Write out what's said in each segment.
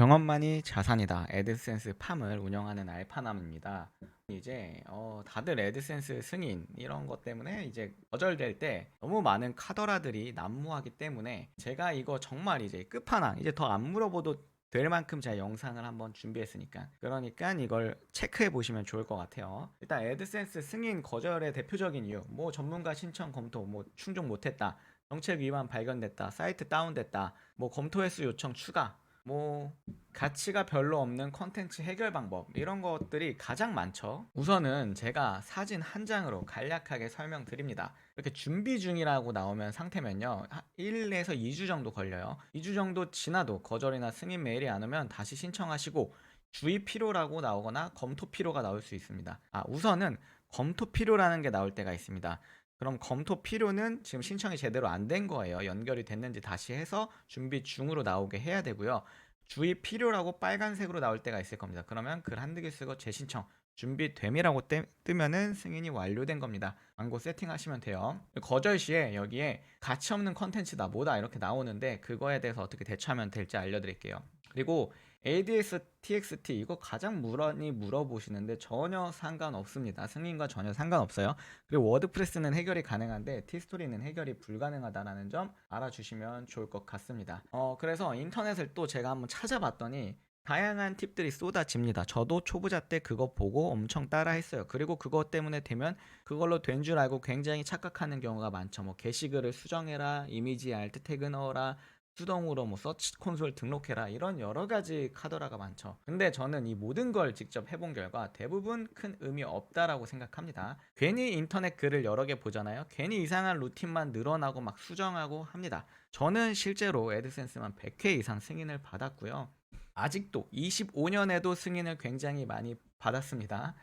경험만이 자산이다. 애드센스 팜을 운영하는 알파남입니다. 이제 어, 다들 애드센스 승인 이런 것 때문에 이제 거절될 때 너무 많은 카더라들이 난무하기 때문에 제가 이거 정말 이제 끝판왕 이제 더 안 물어봐도 될 만큼 제가 영상을 한번 준비했으니까 그러니까 이걸 체크해 보시면 좋을 것 같아요. 일단 애드센스 승인 거절의 대표적인 이유 뭐 전문가 신청 검토 뭐 충족 못했다 정책 위반 발견됐다 사이트 다운됐다 뭐 검토 횟수 요청 추가 뭐 가치가 별로 없는 컨텐츠 해결 방법 이런 것들이 가장 많죠. 우선은 제가 사진 한 장으로 간략하게 설명드립니다. 이렇게 준비 중이라고 나오면 상태면요. 1에서 2주 정도 걸려요. 2주 정도 지나도 거절이나 승인 메일이 안 오면 다시 신청하시고 주의 필요라고 나오거나 검토 필요가 나올 수 있습니다. 아, 우선은 검토 필요라는 게 나올 때가 있습니다. 그럼 검토 필요는 지금 신청이 제대로 안 된 거예요. 연결이 됐는지 다시 해서 준비 중으로 나오게 해야 되고요. 주의 필요라고 빨간색으로 나올 때가 있을 겁니다. 그러면 글 한두 개 쓰고 재신청 준비됨이라고 떼- 뜨면은 승인이 완료된 겁니다. 광고 세팅하시면 돼요. 거절 시에 여기에 가치 없는 컨텐츠다 뭐다 이렇게 나오는데 그거에 대해서 어떻게 대처하면 될지 알려드릴게요. 그리고 ADS, TXT 이거 가장 무런히 물어보시는데 전혀 상관없습니다. 승인과 전혀 상관없어요. 그리고 워드프레스는 해결이 가능한데 티스토리는 해결이 불가능하다라는 점 알아주시면 좋을 것 같습니다. 어 그래서 인터넷을 또 제가 한번 찾아봤더니 다양한 팁들이 쏟아집니다. 저도 초보자 때 그거 보고 엄청 따라했어요. 그리고 그것 때문에 되면 그걸로 된 줄 알고 굉장히 착각하는 경우가 많죠. 뭐 게시글을 수정해라, 이미지 알트 태그 넣어라, 수동으로 뭐 서치 콘솔 등록해라 이런 여러 가지 카더라가 많죠. 근데 저는 이 모든 걸 직접 해본 결과 대부분 큰 의미 없다라고 생각합니다. 괜히 인터넷 글을 여러 개 보잖아요. 괜히 이상한 루틴만 늘어나고 막 수정하고 합니다. 저는 실제로 애드센스만 100회 이상 승인을 받았고요. 아직도 25년에도 승인을 굉장히 많이 받았습니다.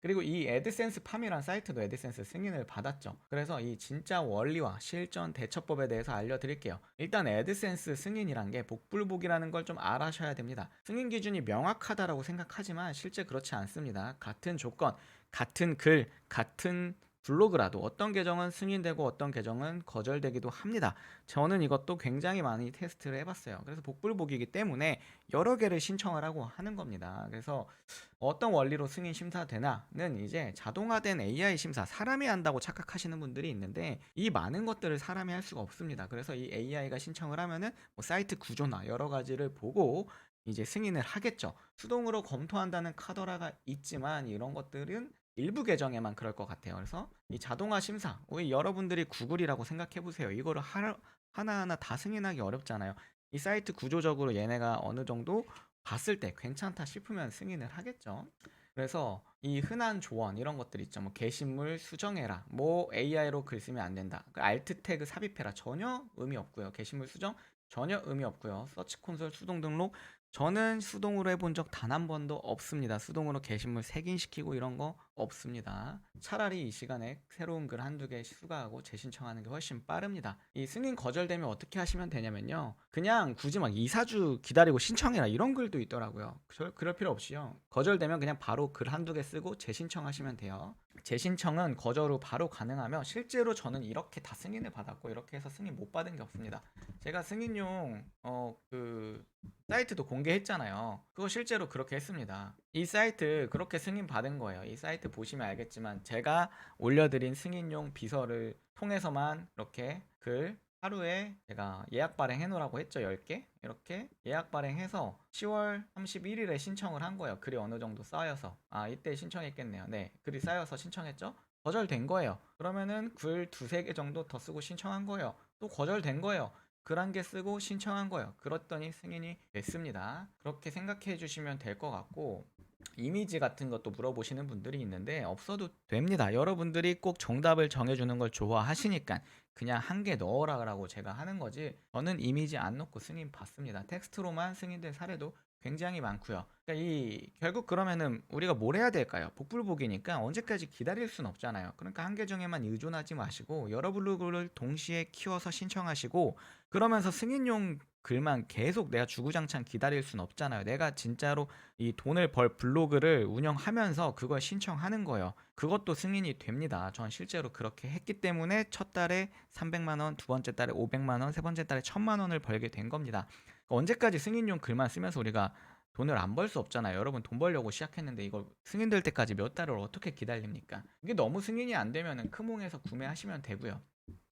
그리고 이 애드센스 팜이란 사이트도 애드센스 승인을 받았죠. 그래서 이 진짜 원리와 실전 대처법에 대해서 알려드릴게요. 일단 애드센스 승인이란 게 복불복이라는 걸 좀 알아셔야 됩니다. 승인 기준이 명확하다라고 생각하지만 실제 그렇지 않습니다. 같은 조건, 같은 글, 같은 블로그라도 어떤 계정은 승인되고 어떤 계정은 거절되기도 합니다. 저는 이것도 굉장히 많이 테스트를 해봤어요. 그래서 복불복이기 때문에 여러 개를 신청을 하고 하는 겁니다. 그래서 어떤 원리로 승인 심사되나는 이제 자동화된 AI 심사 사람이 한다고 착각하시는 분들이 있는데 이 많은 것들을 사람이 할 수가 없습니다. 그래서 이 AI가 신청을 하면은 뭐 사이트 구조나 여러 가지를 보고 이제 승인을 하겠죠. 수동으로 검토한다는 카더라가 있지만 이런 것들은 일부 계정에만 그럴 것 같아요. 그래서 이 자동화 심사, 우리 여러분들이 구글이라고 생각해 보세요. 이거를 하, 하나하나 다 승인하기 어렵잖아요. 이 사이트 구조적으로 얘네가 어느 정도 봤을 때 괜찮다 싶으면 승인을 하겠죠. 그래서 이 흔한 조언 이런 것들 있죠. 뭐 게시물 수정해라. 뭐 AI로 글 쓰면 안 된다. 그 알트 태그 삽입해라. 전혀 의미 없고요. 게시물 수정 전혀 의미 없고요. 서치 콘솔 수동 등록 저는 수동으로 해본 적 단 한 번도 없습니다. 수동으로 게시물 색인시키고 이런 거 없습니다. 차라리 이 시간에 새로운 글 한두 개 추가하고 재신청하는 게 훨씬 빠릅니다. 이 승인 거절되면 어떻게 하시면 되냐면요. 그냥 굳이 막 2, 4주 기다리고 신청해라 이런 글도 있더라고요. 그- 그럴 필요 없이요. 거절되면 그냥 바로 글 한두 개 쓰고 재신청하시면 돼요. 재신청은 거절 후 바로 가능하며 실제로 저는 이렇게 다 승인을 받았고 이렇게 해서 승인 못 받은 게 없습니다. 제가 승인용 어 그 사이트도 공개했잖아요. 그거 실제로 그렇게 했습니다. 이 사이트 그렇게 승인 받은 거예요. 이 사이트 보시면 알겠지만 제가 올려드린 승인용 비서를 통해서만 이렇게 글 하루에 제가 예약 발행해 놓으라고 했죠. 10개. 이렇게 예약 발행해서 10월 31일에 신청을 한 거예요. 글이 어느 정도 쌓여서. 아, 이때 신청했겠네요. 네. 글이 쌓여서 신청했죠. 거절된 거예요. 그러면은 글 두세 개 정도 더 쓰고 신청한 거예요. 또 거절된 거예요. 글 한 개 쓰고 신청한 거예요. 그랬더니 승인이 됐습니다. 그렇게 생각해 주시면 될 것 같고 이미지 같은 것도 물어보시는 분들이 있는데 없어도 됩니다. 여러분들이 꼭 정답을 정해주는 걸 좋아하시니까 그냥 한 개 넣어라라고 제가 하는 거지 저는 이미지 안 넣고 승인 받습니다. 텍스트로만 승인된 사례도 굉장히 많고요. 그러니까 이 결국 그러면은 우리가 뭘 해야 될까요? 복불복이니까 언제까지 기다릴 순 없잖아요. 그러니까 한 계정에만 의존하지 마시고 여러 블로그를 동시에 키워서 신청하시고 그러면서 승인용 글만 계속 내가 주구장창 기다릴 순 없잖아요. 내가 진짜로 이 돈을 벌 블로그를 운영하면서 그걸 신청하는 거예요. 그것도 승인이 됩니다. 전 실제로 그렇게 했기 때문에 첫 달에 300만 원, 두 번째 달에 500만 원, 세 번째 달에 1000만 원을 벌게 된 겁니다. 언제까지 승인용 글만 쓰면서 우리가 돈을 안 벌 수 없잖아요. 여러분 돈 벌려고 시작했는데 이거 승인될 때까지 몇 달을 어떻게 기다립니까? 이게 너무 승인이 안 되면은 크몽에서 구매하시면 되고요.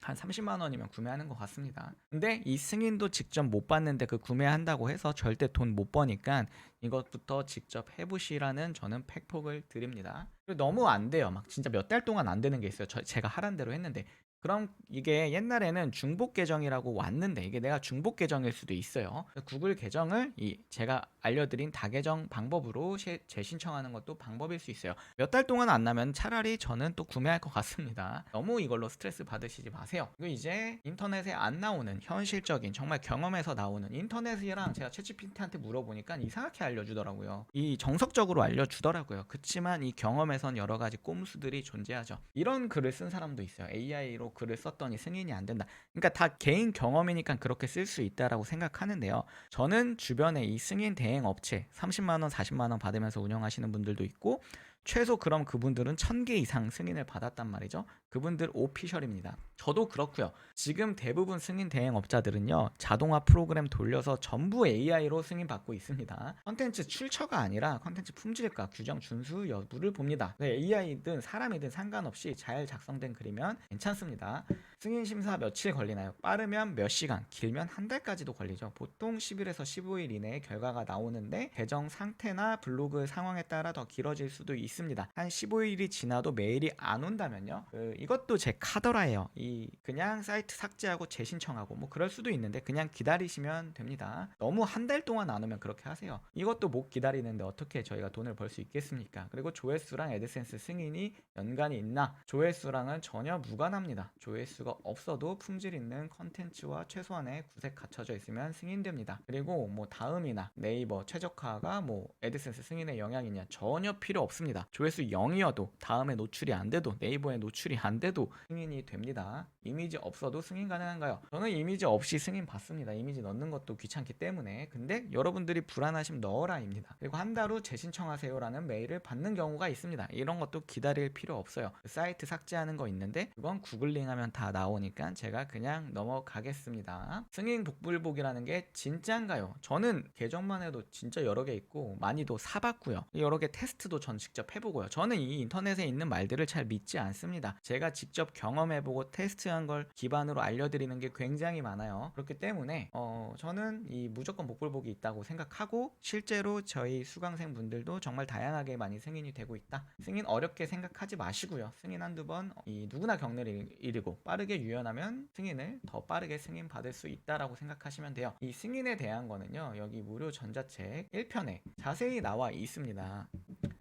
한 30만 원이면 구매하는 것 같습니다. 근데 이 승인도 직접 못 받는데 그 구매한다고 해서 절대 돈 못 버니까 이것부터 직접 해보시라는 저는 팩폭을 드립니다. 너무 안 돼요. 막 진짜 몇 달 동안 안 되는 게 있어요. 저, 제가 하란 대로 했는데 그럼 이게 옛날에는 중복 계정이라고 왔는데 이게 내가 중복 계정일 수도 있어요. 구글 계정을 이 제가 알려드린 다계정 방법으로 시- 재신청하는 것도 방법일 수 있어요. 몇 달 동안 안 나면 차라리 저는 또 구매할 것 같습니다. 너무 이걸로 스트레스 받으시지 마세요. 그리고 이제 인터넷에 안 나오는 현실적인 정말 경험에서 나오는 인터넷이랑 제가 채찌피티한테 물어보니까 이상하게 알려주더라고요. 이 정석적으로 알려주더라고요. 그치만 이 경험에선 여러 가지 꼼수들이 존재하죠. 이런 글을 쓴 사람도 있어요. AI로 글을 썼더니 승인이 안 된다. 그러니까 다 개인 경험이니까 그렇게 쓸 수 있다라고 생각하는데요. 저는 주변에 이 승인 대행 업체 30만 원, 40만 원 받으면서 운영하시는 분들도 있고 최소 그럼 그분들은 1000개 이상 승인을 받았단 말이죠. 그분들 오피셜입니다. 저도 그렇고요. 지금 대부분 승인 대행 업자들은요. 자동화 프로그램 돌려서 전부 AI로 승인 받고 있습니다. 컨텐츠 출처가 아니라 컨텐츠 품질과 규정 준수 여부를 봅니다. 네, AI든 사람이든 상관없이 잘 작성된 글이면 괜찮습니다. 승인 심사 며칠 걸리나요? 빠르면 몇 시간, 길면 한 달까지도 걸리죠. 보통 10일에서 15일 이내에 결과가 나오는데 계정 상태나 블로그 상황에 따라 더 길어질 수도 있습니다. 한 15일이 지나도 메일이 안 온다면요. 그, 이것도 제 카더라예요. 이 그냥 사이트 삭제하고 재신청하고 뭐 그럴 수도 있는데 그냥 기다리시면 됩니다. 너무 한 달 동안 안 오면 그렇게 하세요. 이것도 못 기다리는데 어떻게 저희가 돈을 벌 수 있겠습니까? 그리고 조회수랑 애드센스 승인이 연관이 있나? 조회수랑은 전혀 무관합니다. 조회수가 없어도 품질 있는 컨텐츠와 최소한의 구색 갖춰져 있으면 승인됩니다. 그리고 뭐 다음이나 네이버 최적화가 뭐 애드센스 승인에 영향이냐 전혀 필요 없습니다. 조회수 0이어도 다음에 노출이 안 돼도 네이버에 노출이 안 돼도 승인이 됩니다. 이미지 없어도 승인 가능한가요? 저는 이미지 없이 승인 받습니다. 이미지 넣는 것도 귀찮기 때문에. 근데 여러분들이 불안하시면 넣어라입니다. 그리고 한 달 후 재신청하세요라는 메일을 받는 경우가 있습니다. 이런 것도 기다릴 필요 없어요. 그 사이트 삭제하는 거 있는데 그건 구글링하면 다 나오니까 제가 그냥 넘어가겠습니다. 승인 복불복이라는 게 진짜인가요? 저는 계정만 해도 진짜 여러 개 있고 많이도 사봤고요. 여러 개 테스트도 전 직접 해보고요. 저는 이 인터넷에 있는 말들을 잘 믿지 않습니다. 제가 직접 경험해보고 테스트한 걸 기반으로 알려드리는 게 굉장히 많아요. 그렇기 때문에 어, 저는 이 무조건 복불복이 있다고 생각하고 실제로 저희 수강생 분들도 정말 다양하게 많이 승인이 되고 있다. 승인 어렵게 생각하지 마시고요. 승인 한두 번 이 누구나 겪는 일- 일이고 빠르게 유연하면 승인을 더 빠르게 승인 받을 수 있다라고 생각하시면 돼요. 이 승인에 대한 거는요. 여기 무료 전자책 1편에 자세히 나와 있습니다.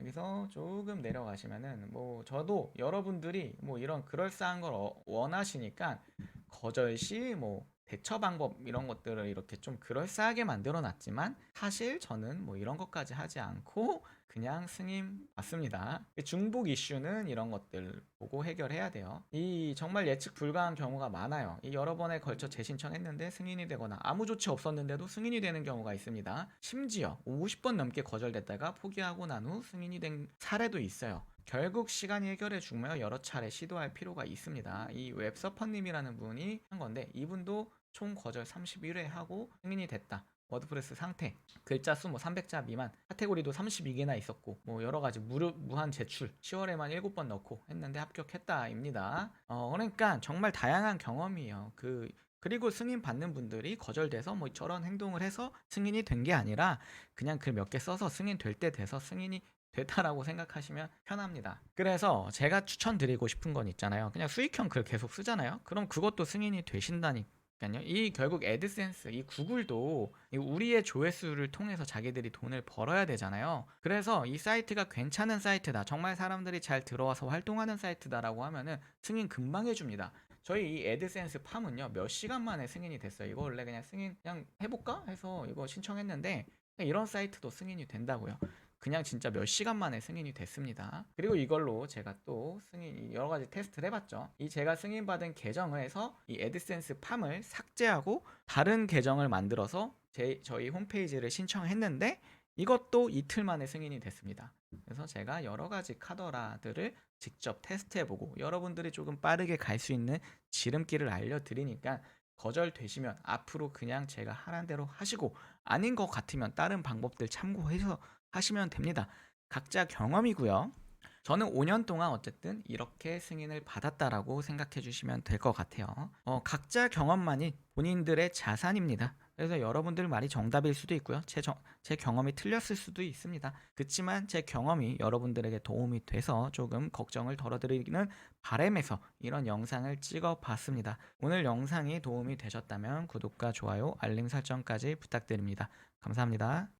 여기서 조금 내려가시면은 뭐 저도 여러분들이 뭐 이런 그럴싸한 걸 어- 원하시니까 거절 시 뭐 대처 방법 이런 것들을 이렇게 좀 그럴싸하게 만들어 놨지만 사실 저는 뭐 이런 것까지 하지 않고 그냥 승인 받습니다. 중복 이슈는 이런 것들 보고 해결해야 돼요. 이 정말 예측 불가한 경우가 많아요. 이 여러 번에 걸쳐 재신청했는데 승인이 되거나 아무 조치 없었는데도 승인이 되는 경우가 있습니다. 심지어 50번 넘게 거절됐다가 포기하고 난 후 승인이 된 사례도 있어요. 결국 시간이 해결해 주며 여러 차례 시도할 필요가 있습니다. 이 웹서퍼님이라는 분이 한 건데 이분도 총 거절 31회 하고 승인이 됐다. 워드프레스 상태, 글자 수 뭐 300자 미만, 카테고리도 32개나 있었고 뭐 여러 가지 무료 무한 제출 10월에만 7번 넣고 했는데 합격했다입니다. 어 그러니까 정말 다양한 경험이에요. 그 그리고 승인 받는 분들이 거절돼서 뭐 저런 행동을 해서 승인이 된 게 아니라 그냥 글몇개 써서 승인 될 때 돼서 승인이 됐다라고 생각하시면 편합니다. 그래서 제가 추천드리고 싶은 건 있잖아요. 그냥 수익형 글 계속 쓰잖아요. 그럼 그것도 승인이 되신다니 까요. 이 결국 애드센스, 이 구글도 이 우리의 조회수를 통해서 자기들이 돈을 벌어야 되잖아요. 그래서 이 사이트가 괜찮은 사이트다. 정말 사람들이 잘 들어와서 활동하는 사이트다라고 하면은 승인 금방 해줍니다. 저희 이 애드센스 팜은요 몇 시간 만에 승인이 됐어요. 이거 원래 그냥 승인 그냥 해볼까 해서 이거 신청했는데 이런 사이트도 승인이 된다고요. 그냥 진짜 몇 시간 만에 승인이 됐습니다. 그리고 이걸로 제가 또 승인 여러 가지 테스트를 해봤죠. 이 제가 승인받은 계정을 해서 이 애드센스 팜을 삭제하고 다른 계정을 만들어서 제 저희 홈페이지를 신청했는데 이것도 이틀 만에 승인이 됐습니다. 그래서 제가 여러 가지 카더라들을 직접 테스트해보고 여러분들이 조금 빠르게 갈 수 있는 지름길을 알려드리니까 거절되시면 앞으로 그냥 제가 하란 대로 하시고 아닌 것 같으면 다른 방법들 참고해서 하시면 됩니다. 각자 경험이고요. 저는 5년 동안 어쨌든 이렇게 승인을 받았다라고 생각해 주시면 될 것 같아요. 어, 각자 경험만이 본인들의 자산입니다. 그래서 여러분들 말이 정답일 수도 있고요. 제, 정- 제 경험이 틀렸을 수도 있습니다. 그렇지만 제 경험이 여러분들에게 도움이 돼서 조금 걱정을 덜어드리는 바람에서 이런 영상을 찍어 봤습니다. 오늘 영상이 도움이 되셨다면 구독과 좋아요, 알림 설정까지 부탁드립니다. 감사합니다.